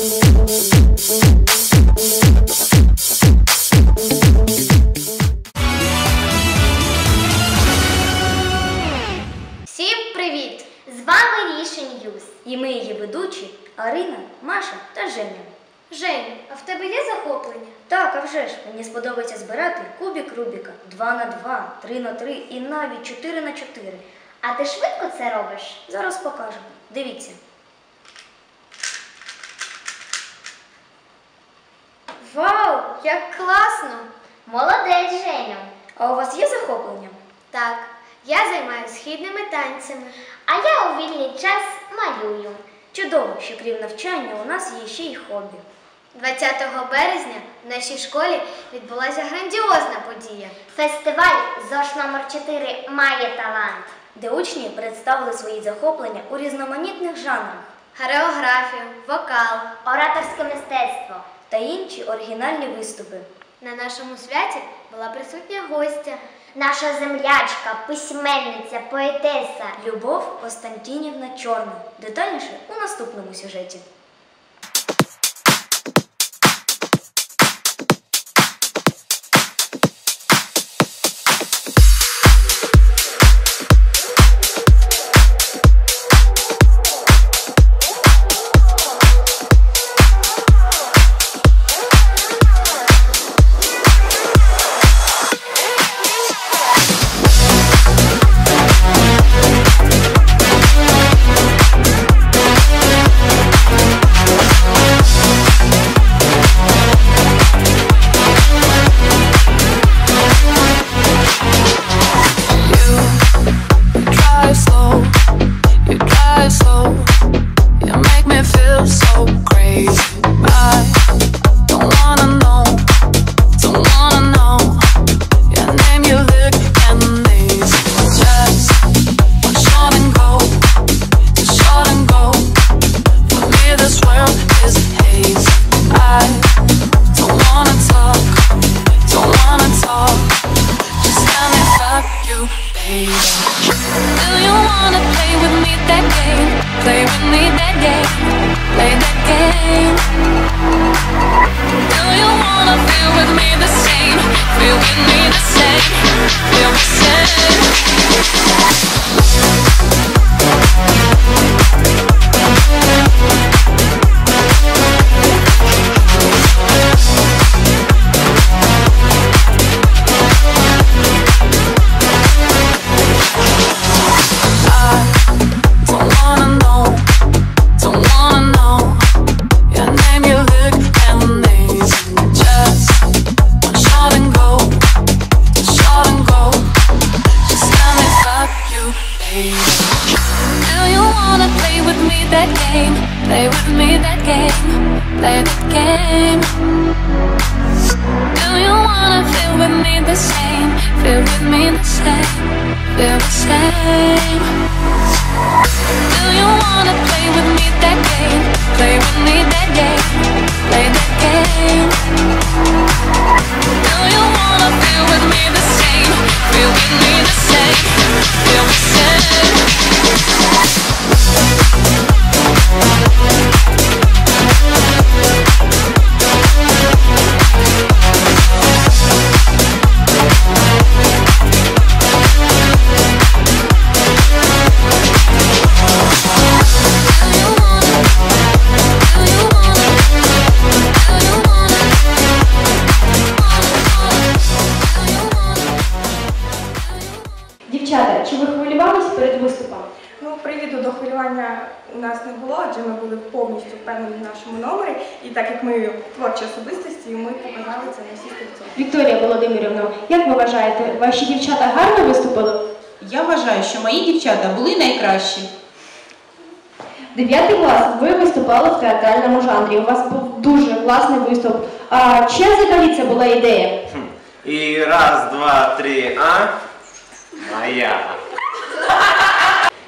Всім привіт! З вами Ріша Ньюз. І ми її ведучі Арина, Маша та Женя. Жень, а в тебе є захоплення? Так, а вже ж мені сподобається збирати кубік Рубіка 2 на 2, 3 на 3 і навіть 4 на 4. А ти швидко це робиш? Зараз покажемо. Дивіться. Вау, як класно! Молодець, Женя. А у вас є захоплення? Так, я займаюся східними танцями. А я у вільний час малюю. Чудово, що крім навчання у нас є ще й хобі. 20 березня в нашій школі відбулася грандіозна подія. Фестиваль ЗОШ номер 4 має талант. де учні представили свої захоплення у різноманітних жанрах Хореографію, вокал, ораторське мистецтво. Та інші оригінальні виступи. На нашому святі була присутня гостя. Наша землячка, письменниця, поетеса. Любов Костянтінівна Чорна. Детальніше у наступному сюжеті. it feels so fuck you, baby. Do you wanna play with me that game? Play with me that game. Play that game. Do you wanna feel with me the same? Feel with me the same. Feel the same. Do you wanna play with me that game? Play with me that game, play that game. Do you wanna feel with me the same? Feel with me the same, feel the same. Do you wanna play with me that game? Play with me that game. Play that game. Повністю впевнені в нашому номері. І так як ми творчі особистості, ми показали це на всі 100%. Вікторія Володимирівна, як ви вважаєте, ваші дівчата гарно виступили? Я вважаю, що мої дівчата були найкращі. Дев'ятий клас, ви виступали в театральному жанрі. У вас був дуже класний виступ. А чия взагалі це була ідея? И раз, два, три, а? Моя.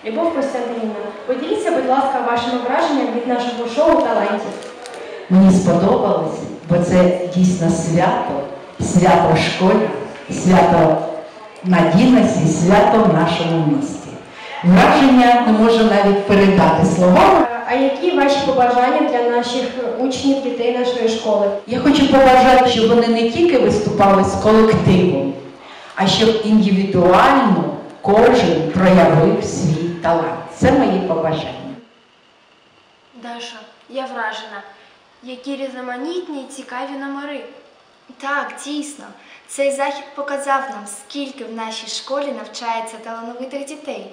Любов Костянтинівна, поділіться, будь ласка, вашими враженнями від нашого шоу талантів. Мені сподобалось, бо це дійсно свято, свято в школі, свято надійності, свято в нашому місті. Враження не можу навіть передати словами. А які ваші побажання для наших учнів, дітей нашої школи? Я хочу побажати, щоб вони не тільки виступали з колективом, а щоб індивідуально кожен проявив свій талант. Це мої побажання. Даша, я вражена. Які різноманітні і цікаві номери. Так, дійсно. Цей захід показав нам, скільки в нашій школі навчається талановитих дітей.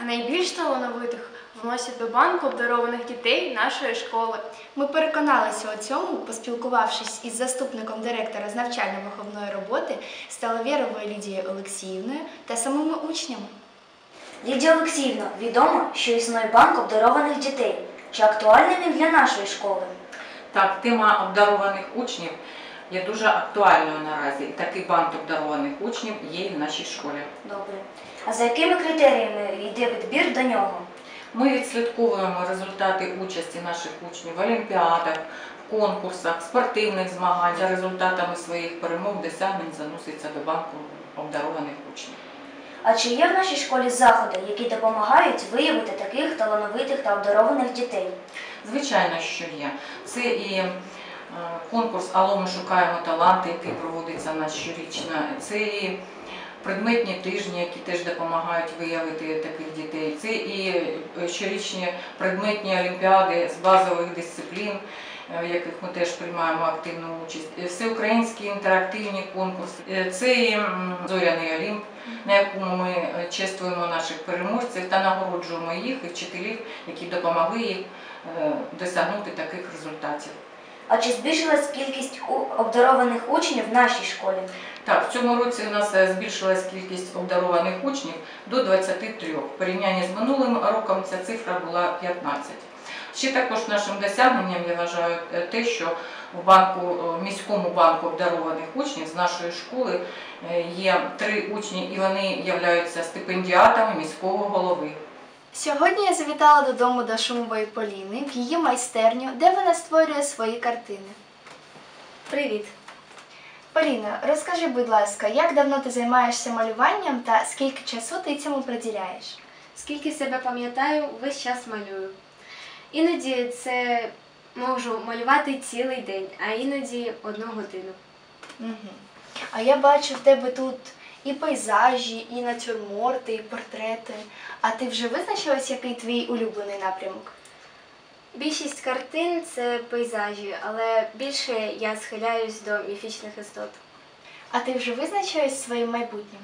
А найбільш талановитих вносять до банку обдарованих дітей нашої школи. Ми переконалися у цьому, поспілкувавшись із заступником директора з навчально-виховної роботи Сталовєровою Лідією Олексіївною та самими учнями. Лідія Олексіївна, відомо, що існує банк обдарованих дітей. Чи актуальний він для нашої школи? Так, тема обдарованих учнів є дуже актуальною наразі. І такий банк обдарованих учнів є і в нашій школі. Добре. А за якими критеріями йде відбір до нього? Ми відслідковуємо результати участі наших учнів в олімпіадах, в конкурсах, спортивних змагань. За результатами своїх перемог досягнень заноситься до банку обдарованих учнів. А чи є в нашій школі заходи, які допомагають виявити таких талановитих та обдарованих дітей? Звичайно, що є. Це і е, конкурс Алло, ми шукаємо таланти, який проводиться у нас щорічно. Це і предметні тижні, які теж допомагають виявити таких дітей. Це і е, щорічні предметні олімпіади з базових дисциплін, е, в яких ми теж приймаємо активну участь. Е, Всеукраїнські інтерактивні конкурси. Це і зоряний олімп, на якому ми чествуємо наших переможців та нагороджуємо їх і вчителів, які допомогли е, досягнути таких результатів. А чи збільшилась кількість обдарованих учнів в нашій школі? Так, в цьому році у нас е, збільшилась кількість обдарованих учнів до 23. В порівнянні з минулим роком ця цифра була 15. Ще також нашим досягненням я вважаю е, те, що в банку, е, міському банку обдарованих учнів з нашої школи є три учні, і вони являються стипендіатами міського голови. Сьогодні я завітала додому до Шумової Поліни в її майстерню, де вона створює свої картини. Привіт! Поліна, розкажи, будь ласка, як давно ти займаєшся малюванням та скільки часу ти цьому приділяєш? Скільки себе пам'ятаю, весь час малюю. Іноді це можу малювати цілий день, а іноді одну годину. Угу. А я бачу в тебе тут і пейзажі, і натюрморти, і портрети. А ти вже визначилась, який твій улюблений напрямок? Більшість картин це пейзажі, але більше я схиляюсь до міфічних істот. А ти вже визначилась своїм майбутнім?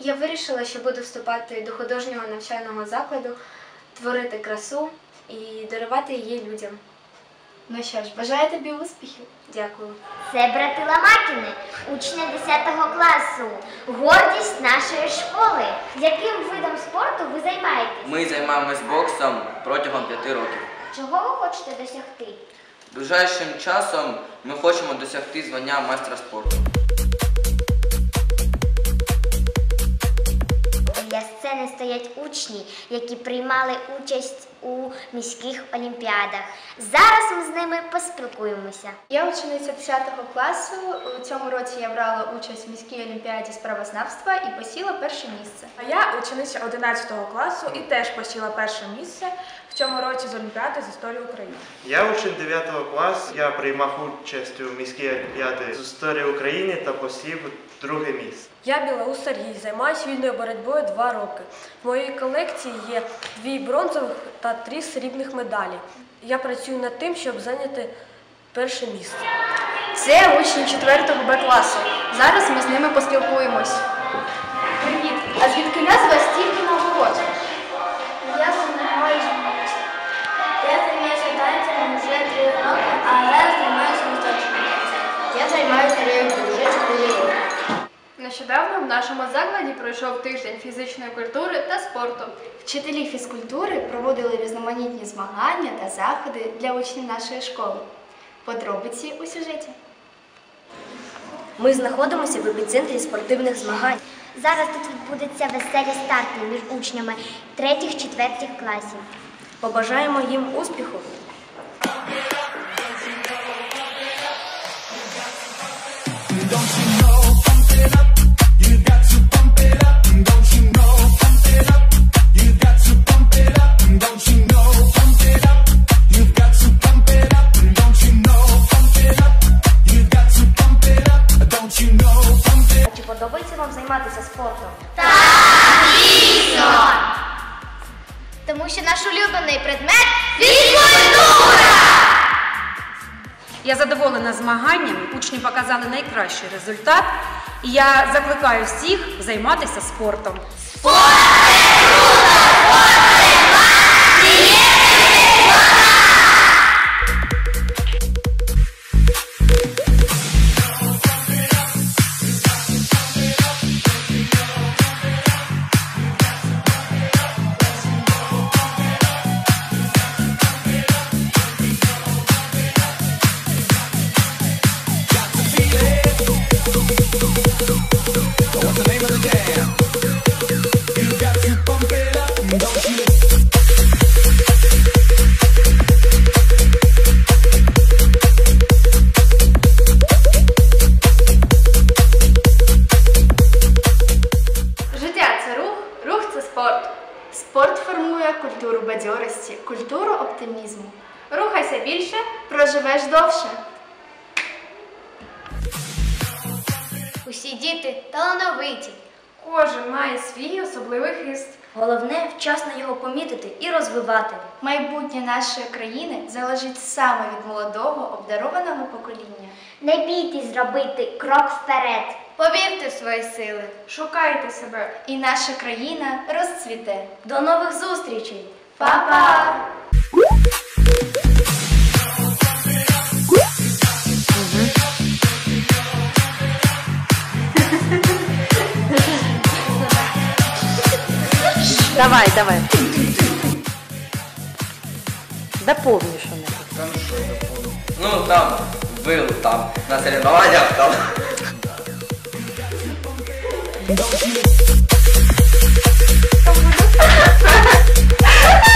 Я вирішила, що буду вступати до художнього навчального закладу, творити красу і дарувати її людям. Ну що ж, бажаю тобі успіхів. Дякую. Це брати Ламакіни, учні 10 класу, гордість нашої школи. Яким видом спорту ви займаєтесь? Ми займаємось боксом протягом п'яти років. Чого ви хочете досягти? Ближайшим часом ми хочемо досягти звання майстра спорту. Стоять учні, які приймали участь у міських олімпіадах. Зараз ми з ними поспілкуємося. Я учениця 10 класу. У цьому році я брала участь в міській олімпіаді з правознавства і посіла перше місце. А я учениця 11 класу і теж посіла перше місце в цьому році з Олімпіади з історії України. Я учень 9 класу. Я приймав участь у міській олімпіаді з історії України та посів друге місце. Я Білоус Сергій, займаюся вільною боротьбою два роки. В моїй колекції є дві бронзових та три срібних медалі. Я працюю над тим, щоб зайняти перше місце. Це учні 4 Б класу. Зараз ми з ними поспілкуємось. Нещодавно в нашому закладі пройшов тиждень фізичної культури та спорту. Вчителі фізкультури проводили різноманітні змагання та заходи для учнів нашої школи. Подробиці у сюжеті. Ми знаходимося в епіцентрі спортивних змагань. Зараз тут відбудуться веселі старти між учнями 3-4 класів. Побажаємо їм успіху. Учні показали найкращий результат, і я закликаю всіх займатися спортом. Життя бадьорості, культуру оптимізму. Рухайся більше, проживеш довше. Усі діти талановиті. Кожен має свій особливий хист. Головне вчасно його помітити і розвивати. Майбутнє нашої країни залежить саме від молодого обдарованого покоління. Не бійтесь зробити крок вперед. Повірте в свої сили. Шукайте себе, і наша країна розцвіте. До нових зустрічей! Папа! Давай, давай. Дополнишь он это. Ну, там, был там, на соревнованиях там. Ha! Woo!